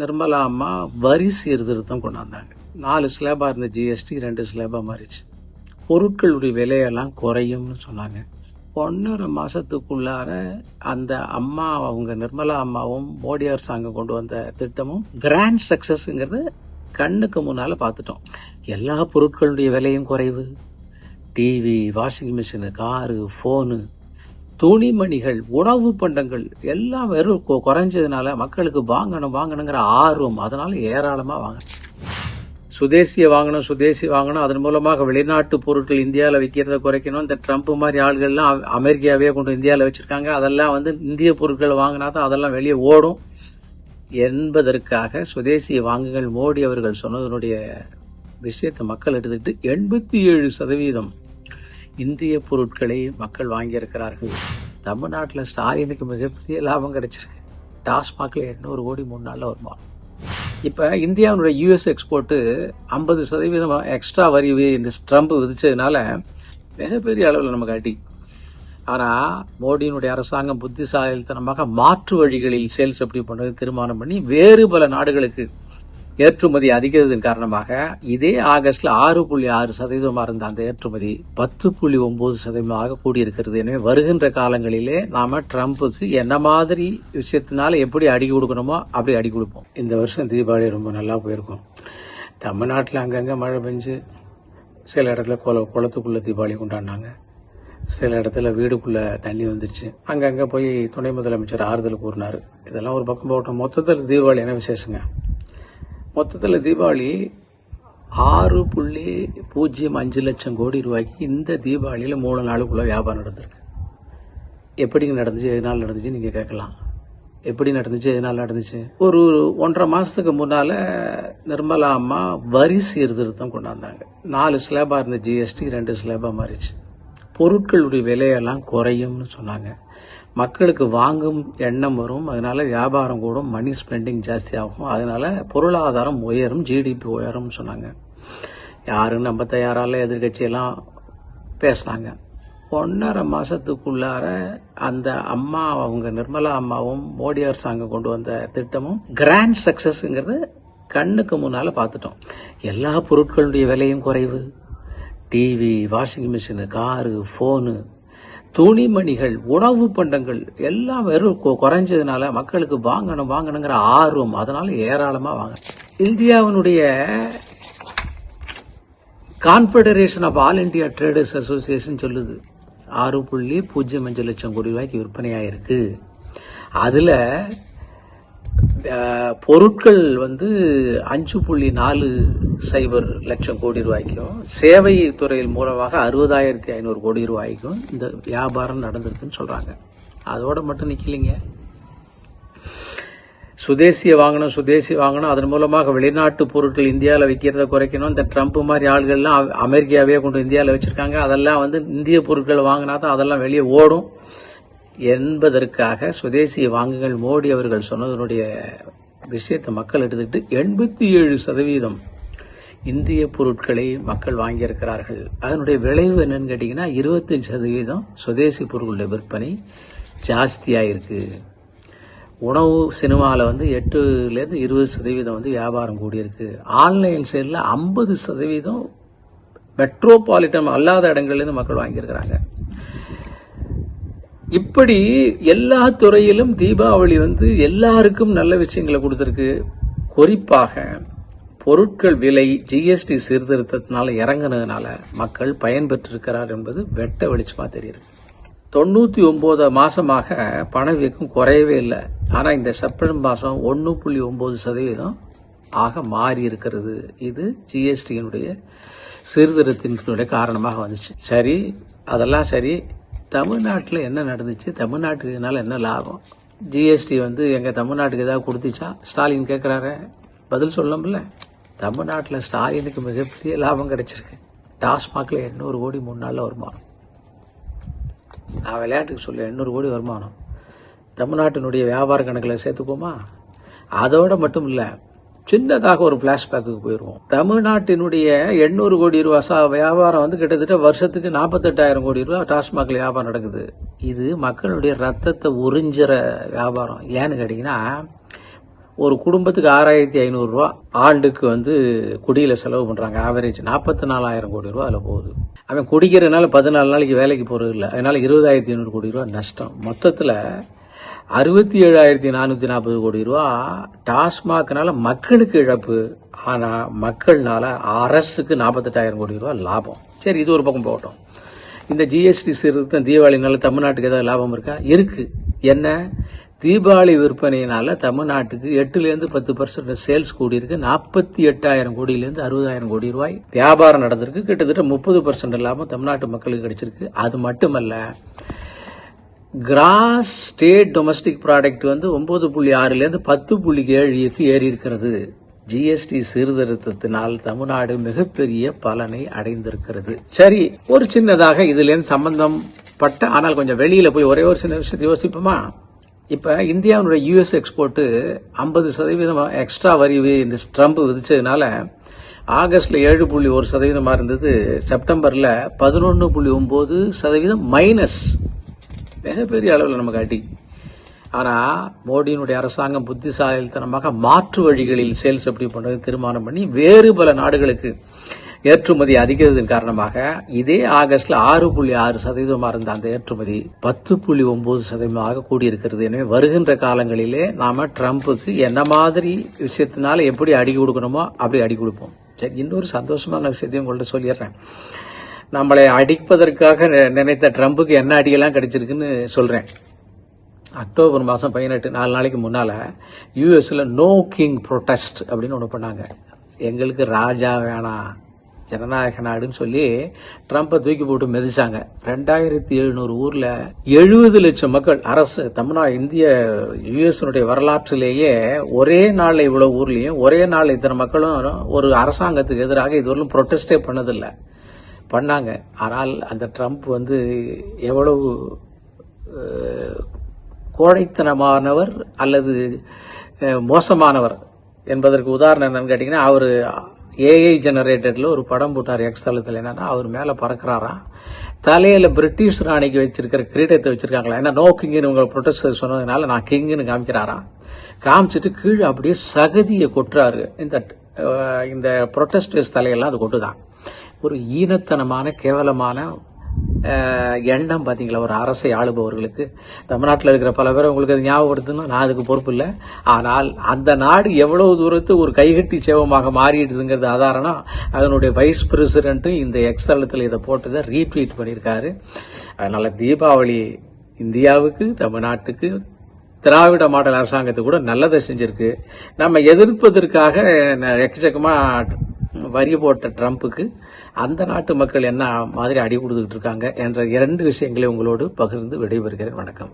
நிர்மலா அம்மா வரி சீர்திருத்தம் கொண்டாந்தாங்க. நாலு ஸ்லேபாக இருந்த ஜிஎஸ்டி ரெண்டு ஸ்லேபாக மாறிச்சு. பொருட்களுடைய விலையெல்லாம் குறையும்னு சொன்னாங்க. ஒன்றரை மாதத்துக்குள்ளார அந்த அம்மா அவங்க நிர்மலா அம்மாவும் மோடி அரசாங்கம் கொண்டு வந்த திட்டமும் கிராண்ட் சக்ஸஸ்ங்கிறது கண்ணுக்கு முன்னால் பார்த்துட்டோம் எல்லா பொருட்களுடைய விலையும் குறைவு. TV washing machine car phone துணிமணிகள் உணவு பண்டங்கள் எல்லாம் வெறும் கொ- குறைஞ்சதுனால மக்களுக்கு வாங்கணும் வாங்கணுங்கிற ஆர்வம். அதனால ஏராளமாக வாங்க. சுதேசியை வாங்கணும் சுதேசி வாங்கணும். அதன் மூலமாக வெளிநாட்டு பொருட்கள் இந்தியாவில் விற்கிறத குறைக்கணும். இந்த ட்ரம்ப் மாதிரி ஆள்கள்லாம் அமெரிக்காவே கொண்டு இந்தியாவில் வச்சுருக்காங்க. அதெல்லாம் வந்து இந்திய பொருட்கள் வாங்கினா தான் அதெல்லாம் வெளியே ஓடும். என்பதற்காக சுதேசியை வாங்குங்கள் மோடி அவர்கள் சொன்னதனுடைய விஷயத்தை மக்கள் எடுத்துக்கிட்டு எண்பத்தி ஏழு சதவீதம் இந்திய பொருட்களை மக்கள் வாங்கியிருக்கிறார்கள். தமிழ்நாட்டில் ஸ்டாலினுக்கு மிகப்பெரிய லாபம் கிடைச்சிருக்கு. டாஸ்மாகில் எண்ணூறு கோடி மூணு நாளில் வருமா? இப்போ இந்தியாவுடைய யூஎஸ் எக்ஸ்போர்ட்டு ஐம்பது சதவீதம் எக்ஸ்ட்ரா வரி இந்த ட்ரம்ப் விதித்ததுனால மிகப்பெரிய அளவில் நமக்கு அடி. ஆனால் மோடியினுடைய அரசாங்கம் புத்திசாலித்தனமாக மாற்று வழிகளில் சேல்ஸ் எப்படி பண்ணுறது தீர்மானம் பண்ணி வேறு பல நாடுகளுக்கு ஏற்றுமதி அதிகரித்ததன் காரணமாக இதே ஆகஸ்ட்ல ஆறு புள்ளி ஆறு சதவீதமாக இருந்த அந்த ஏற்றுமதி பத்து புள்ளி ஒன்பது சதவீதமாக கூடியிருக்கிறது. எனவே வருகின்ற காலங்களிலே நாம ட்ரம்ப்புக்கு என்ன மாதிரி விஷயத்தினால எப்படி அடி கொடுக்கணுமோ அப்படி அடி கொடுப்போம். இந்த வருஷம் தீபாவளி ரொம்ப நல்லா போயிருக்கும். தமிழ்நாட்டில் அங்கங்கே மழை பெஞ்சு சில இடத்துல குள குளத்துக்குள்ள தீபாவளி கொண்டாடினாங்க. சில இடத்துல வீடுக்குள்ள தண்ணி வந்துருச்சு. அங்கங்கே போய் துணை முதலமைச்சர் ஆறுதல் கூறினார். இதெல்லாம் ஒரு பக்கம் போட்டோம் மொத்தத்தில் தீபாவளி என்ன விசேஷங்க? மொத்தத்தில் தீபாவளி ஆறு புள்ளி பூஜ்ஜியம் அஞ்சு லட்சம் கோடி ரூபாய்க்கு இந்த தீபாவளியில் மூணு நாளுக்குள்ளே வியாபாரம் நடந்திருக்கு. எப்படிங்க நடந்துச்சு எதனால் நடந்துச்சு நீங்கள் கேட்கலாம். எப்படி நடந்துச்சு எதனால் நடந்துச்சு? ஒரு ஒன்றரை மாதத்துக்கு முன்னால் நிர்மலா அம்மா வரி சீர்திருத்தம் கொண்டாந்தாங்க. நாலு ஸ்லேபாக இருந்த ஜிஎஸ்டி ரெண்டு ஸ்லேபாக மாறிச்சு. பொருட்களுடைய விலையெல்லாம் குறையும்னு சொன்னாங்க. மக்களுக்கு வாங்கும் எண்ணம் வரும். அதனால வியாபாரம் கூடும். மணி ஸ்பெண்டிங் ஜாஸ்தி ஆகும். அதனால பொருளாதாரம் உயரும். ஜிடிபி உயரும்னு சொன்னாங்க. யாரும் நம்ம தயாரால எதிர்கட்சியெல்லாம் பேசினாங்க. ஒன்றரை மாசத்துக்குள்ளார அந்த அம்மா அவங்க நிர்மலா அம்மாவும் மோடி அரசாங்கம் கொண்டு வந்த திட்டமும் கிராண்ட் சக்சஸ்ங்கிறது கண்ணுக்கு முன்னால் பார்த்துட்டோம். எல்லா பொருட்களுடைய விலையும் குறைவு. TV washing machine car phone துணிமணிகள் உணவு பண்டங்கள் எல்லாம் வெறும் கொ- குறைஞ்சதுனால மக்களுக்கு வாங்கணும் வாங்கணுங்கிற ஆர்வம் அதனால ஏராளமாக வாங்க. இந்தியாவினுடைய confederation of all India traders association சொல்லுது. ஆறு புள்ளி பூஜ்ஜியம் அஞ்சு லட்சம் கோடி ரூபாய்க்கு விற்பனையாயிருக்கு. அதுல அதில் பொருட்கள் வந்து அஞ்சு புள்ளி நாலு சைபர் லட்சம் கோடி ரூபாய்க்கும் சேவை துறையில் மூலமாக அறுபதாயிரத்தி ஐநூறு கோடி ரூபாய்க்கும் இந்த வியாபாரம் நடந்திருக்குன்னு சொல்கிறாங்க அதோட மட்டும் நிற்கலைங்க சுதேசியை வாங்கணும் சுதேசி வாங்கணும் அதன் மூலமாக வெளிநாட்டு பொருட்கள் இந்தியாவில் விற்கிறத குறைக்கணும். இந்த ட்ரம்ப் மாதிரி ஆள்கள்லாம் அமெரிக்காவே கொண்டு இந்தியாவில் வச்சுருக்காங்க. அதெல்லாம் வந்து இந்திய பொருட்கள் வாங்கினா தான் அதெல்லாம் வெளியே ஓடும். என்பதற்காக சுதேசியை வாங்குங்கள் மோடி அவர்கள் சொன்னதனுடைய விஷயத்தை மக்கள் எடுத்துக்கிட்டு எண்பத்தி ஏழு சதவீதம் இந்திய பொருட்களை மக்கள் வாங்கியிருக்கிறார்கள். அதனுடைய விளைவு என்னன்னு கேட்டிங்கன்னா இருபத்தஞ்சு சதவீதம் சுதேசி பொருட்களுடைய விற்பனை ஜாஸ்தியாயிருக்கு. உணவு சினிமாவில் வந்து எட்டுலேருந்து இருபது சதவீதம் வந்து வியாபாரம் கூடியிருக்கு. ஆன்லைன் சைடில் ஐம்பது சதவீதம் மெட்ரோபாலிட்டன் அல்லாத இடங்கள்லேருந்து மக்கள் வாங்கியிருக்கிறாங்க. இப்படி எல்லா துறையிலும் தீபாவளி வந்து எல்லாருக்கும் நல்ல விஷயங்களை கொடுத்துருக்கு. குறிப்பாக பொருட்கள் விலை ஜிஎஸ்டி சீர்திருத்தத்தினால இறங்குனதுனால மக்கள் பயன்பெற்றிருக்கிறார் என்பது வெட்ட வெளிச்சமாக தெரியுது. தொண்ணூற்றி ஒம்பது மாதமாக பணவீக்கம் குறையவே இல்லை. ஆனால் இந்த செப்டம்பர் மாதம் ஒன்று புள்ளி ஒம்பது சதவீதம் ஆக மாறி இருக்கிறது. இது ஜிஎஸ்டியினுடைய சீர்திருத்தத்தினுடைய காரணமாக வந்துச்சு. சரி அதெல்லாம் சரி. தமிழ்நாட்டில் என்ன நடந்துச்சு? தமிழ்நாட்டுக்குனால என்ன லாபம்? ஜிஎஸ்டி வந்து எங்கள் தமிழ்நாட்டுக்கு ஏதாவது கொடுத்துச்சா? ஸ்டாலின் கேட்குறாரு பதில் சொல்லணும்ல. தமிழ்நாட்டில் ஸ்டாலினுக்கு மிகப்பெரிய லாபம் கிடைச்சிருக்கு. டாஸ்மாகில் எண்ணூறு கோடி மூணு நாளில் வருமானம். நான் விளையாட்டுக்கு சொல்ல எண்ணூறு கோடி வருமானம். தமிழ்நாட்டினுடைய வியாபார கணக்கில் சேர்த்துக்கோமா? அதோட மட்டும் இல்லை சின்னதாக ஒரு ஃப்ளாஷ்பேக்கு போயிடுவோம் தமிழ்நாட்டினுடைய எண்ணூறு கோடி ரூபா சா வியாபாரம் வந்து கிட்டத்தட்ட வருஷத்துக்கு நாற்பத்தெட்டாயிரம் கோடி ரூபா டாஸ்மாகில் வியாபாரம் நடக்குது. இது மக்களுடைய ரத்தத்தை உறிஞ்சுற வியாபாரம். ஏன்னு கேட்டிங்கன்னா ஒரு குடும்பத்துக்கு ஆறாயிரத்தி ஐநூறுரூவா ஆண்டுக்கு வந்து குடியில் செலவு பண்ணுறாங்க ஆவரேஜ் நாற்பத்தி நாலாயிரம் கோடி ரூபா அதில் போகுது. அவன் குடிக்கிறதுனால பதினாலு நாளைக்கு வேலைக்கு போகிறது இல்லை அதனால இருபதாயிரத்தி ஐநூறு கோடி ரூபா நஷ்டம். மொத்தத்தில் அறுபத்தி ஏழாயிரத்தி நானூற்றி நாற்பது கோடி ரூபா டாஸ்மாக்னால மக்களுக்கு இழப்பு. ஆனா மக்கள்னால அரசுக்கு நாற்பத்தெட்டாயிரம் கோடி ரூபா லாபம். சரி இது ஒரு பக்கம் போகட்டும். இந்த ஜிஎஸ்டி சீர்திருத்தம் தீபாவளினால தமிழ்நாட்டுக்கு ஏதாவது லாபம் இருக்கா? இருக்கு. என்ன? தீபாவளி விற்பனையினால தமிழ்நாட்டுக்கு எட்டுலேருந்து பத்து பர்சன்ட் சேல்ஸ் கூடியிருக்கு. நாற்பத்தி எட்டாயிரம் கோடியிலேருந்து அறுபதாயிரம் கோடி ரூபாய் வியாபாரம் நடந்திருக்கு. கிட்டத்தட்ட முப்பது பர்சன்ட் லாபம் தமிழ்நாட்டு மக்களுக்கு கிடைச்சிருக்கு. அது மட்டுமல்ல கிராஸ் ஸ்டேட் டொமஸ்டிக் ப்ராடக்ட் வந்து ஒன்பது புள்ளி ஆறுலேருந்து பத்து புள்ளி ஏழுக்கு ஏறி இருக்கிறது ஜிஎஸ்டி சீர்திருத்தத்தினால் தமிழ்நாடு மிகப்பெரிய பலனை அடைந்திருக்கிறது. சரி ஒரு சின்னதாக இதுலேருந்து சம்பந்தம் பட்ட ஆனால் கொஞ்சம் வெளியில் போய் ஒரே ஒரு சின்ன விஷயத்தை யோசிப்போமா? இப்போ இந்தியாவுடைய யூஎஸ் எக்ஸ்போர்ட்டு ஐம்பது சதவீதம் எக்ஸ்ட்ரா வரி இந்த ட்ரம்ப் விதிச்சதுனால ஆகஸ்ட்ல ஏழு புள்ளி ஒரு சதவீதமாக இருந்தது. செப்டம்பரில் பதினொன்று புள்ளி ஒம்பது சதவீதம் மைனஸ் மிகப்பெரிய அளவில் நமக்கு அடி. ஆனால் மோடியினுடைய அரசாங்கம் புத்திசாலித்தனமாக மாற்று வழிகளில் சேல்ஸ் எப்படி பண்ணுறது தீர்மானம் பண்ணி வேறு பல நாடுகளுக்கு ஏற்றுமதி அதிகரித்ததன் காரணமாக இதே ஆகஸ்டில் ஆறு புள்ளி ஆறு சதவீதமாக இருந்த அந்த ஏற்றுமதி பத்து புள்ளி ஒன்பது சதவீதமாக கூடியிருக்கிறது. எனவே வருகின்ற காலங்களிலே நாம் ட்ரம்ப்புக்கு என்ன மாதிரி விஷயத்தினால எப்படி அடி கொடுக்கணுமோ அப்படி அடி கொடுப்போம். சரி இன்னொரு சந்தோஷமான விஷயத்தையும் உங்கள்கிட்ட சொல்லிடுறேன். நம்மளை அடிப்பதற்காக நினைத்த ட்ரம்புக்கு என்ன அடியெல்லாம் கிடைச்சிருக்குன்னு சொல்கிறேன் அக்டோபர் மாதம் பதினெட்டு நாலு நாளைக்கு முன்னால் யூஎஸில் நோ கிங் ப்ரொட்டஸ்ட் அப்படின்னு ஒன்று பண்ணாங்க. எங்களுக்கு ராஜா வேணாம் ஜனநாயக நாடுன்னு சொல்லி ட்ரம்ப்பை தூக்கி போட்டு மிதிச்சாங்க. ரெண்டாயிரத்தி எழுநூறு ஊரில் எழுபது லட்சம் மக்கள் அரசு தமிழ்நாடு இந்திய யுஎஸ்னுடைய வரலாற்றிலேயே ஒரே நாளில் இவ்வளோ ஊர்லேயும் ஒரே நாள் இத்தனை மக்களும் ஒரு அரசாங்கத்துக்கு எதிராக இதுவரையிலும் ப்ரொட்டஸ்டே பண்ணதில்லை. பண்ணாங்க. ஆனால் அந்த ட்ரம்ப் வந்து எவ்வளவு கோழைத்தனமானவர் அல்லது மோசமானவர் என்பதற்கு உதாரணம் என்னன்னு கேட்டிங்கன்னா அவர் ஏஐ ஜெனரேட்டடில் ஒரு படம் போட்டார் எக்ஸ் தளத்தில். என்னன்னா அவர் மேலே பறக்கிறாராம் தலையில் பிரிட்டிஷ் ராணிக்கு வச்சிருக்கிற கிரீடத்தை வச்சிருக்காங்களா? ஏன்னா நோ கிங்னு உங்களை ப்ரொட்டஸ்டர் சொன்னதுனால நான் கிங்னு காமிக்கிறாராம் காமிச்சிட்டு கீழே அப்படியே சகதியை கொட்டுறாரு. இந்த இந்த ப்ரொட்டஸ்டர்ஸ் தலையெல்லாம் அது கொட்டுதான். ஒரு ஈனத்தனமான கேவலமான எண்ணம் பார்த்தீங்களா ஒரு அரசை ஆளுபவர்களுக்கு. தமிழ்நாட்டில் இருக்கிற பல பேர் உங்களுக்கு அது ஞாபகப்படுத்தணும் நான் அதுக்கு பொறுப்பு இல்லை. ஆனால் அந்த நாடு எவ்வளவு தூரத்து ஒரு கைகட்டி சேவமாக மாறிடுதுங்கிறது ஆதாரணம் அதனுடைய வைஸ் பிரசிடென்ட்டும் இந்த எக்ஸலத்தில் இதை போட்டதை ரீட்வீட் பண்ணியிருக்காரு அதனால் தீபாவளி இந்தியாவுக்கு தமிழ்நாட்டுக்கு திராவிட மாடல் அரசாங்கத்து கூட நல்லதை செஞ்சிருக்கு. நம்ம எதிர்ப்பதற்காக எக்கச்சக்கமாக வரி போட்ட ட்ரம்ப்புக்கு அந்த நாட்டு மக்கள் என்ன மாதிரி அடி கொடுத்துக்கிட்டு இருக்காங்க என்ற இரண்டு விஷயங்களை உங்களோடு பகிர்ந்து விடைபெறுகிறேன். வணக்கம்.